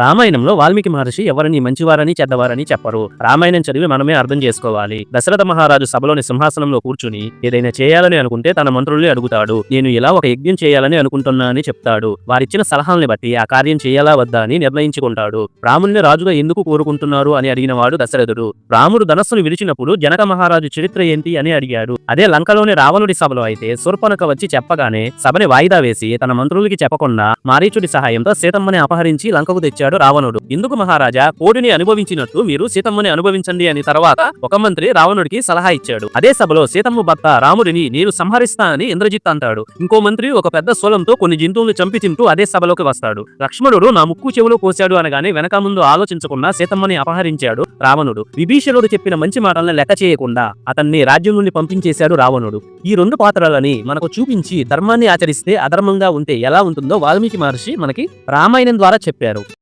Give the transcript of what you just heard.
రామాయణంలో వాల్మీకి మహర్షి ఎవరిని మంచివారని చెడ్డవారని చెప్పరు. రామాయణం చదివి మనమే అర్థం చేసుకోవాలి. దశరథ మహారాజు సభలోని సింహాసనంలో కూర్చుని ఏదైనా చేయాలని అనుకుంటే తన మంత్రుల్ని అడుగుతాడు. నేను ఇలా ఒక యజ్ఞం చేయాలని అనుకుంటున్నా అని చెప్తాడు. వారిచ్చిన సలహాల్ని బట్టి ఆ కార్యం చేయాలా వద్దా అని నిర్ణయించుకుంటాడు. రాముల్ని రాజుగా ఎందుకు కోరుకుంటున్నారు అని అడిగినవాడు దశరథుడు. రాముడు ధనస్సును విడిచినప్పుడు జనక మహారాజు చరిత్ర ఏంటి అని అడిగాడు. అదే లంకలోని రావణుడి సభలో అయితే శూర్పణక వచ్చి చెప్పగానే సభని వాయిదా వేసి తన మంత్రులకి చెప్పకుండా మారీచుడి సహాయంతో సీతమ్మని అపహరించి లంకకు తెచ్చాడు. రావణుడు. ఎందుకు మహారాజా కోడిని అనుభవించినట్టు మీరు సీతమ్మని అనుభవించండి అని తర్వాత ఒక మంత్రి రావణుడికి సలహా ఇచ్చాడు. అదే సభలో సీతమ్మ భర్త రాముడిని నేను సంహరిస్తా అని ఇంద్రజిత్ అంటాడు. ఇంకో మంత్రి ఒక పెద్ద సోలంతో కొన్ని జంతువులు చంపి తింటూ అదే సభలోకి వస్తాడు. లక్ష్మణుడు నా ముక్కు చెవులు కోశాడు అనగానే వెనక ముందు ఆలోచించకుండా సీతమ్మని అపహరించాడు రావణుడు. విభీషణుడు చెప్పిన మంచి మాటలను లెక్క చేయకుండా అతన్ని రాజ్యం నుండి పంపించేశాడు రావణుడు. ఈ రెండు పాత్రలని మనకు చూపించి ధర్మాన్ని ఆచరిస్తే అధర్మంగా ఉంటే ఎలా ఉంటుందో వాల్మీకి మహర్షి మనకి రామాయణం ద్వారా చెప్పారు.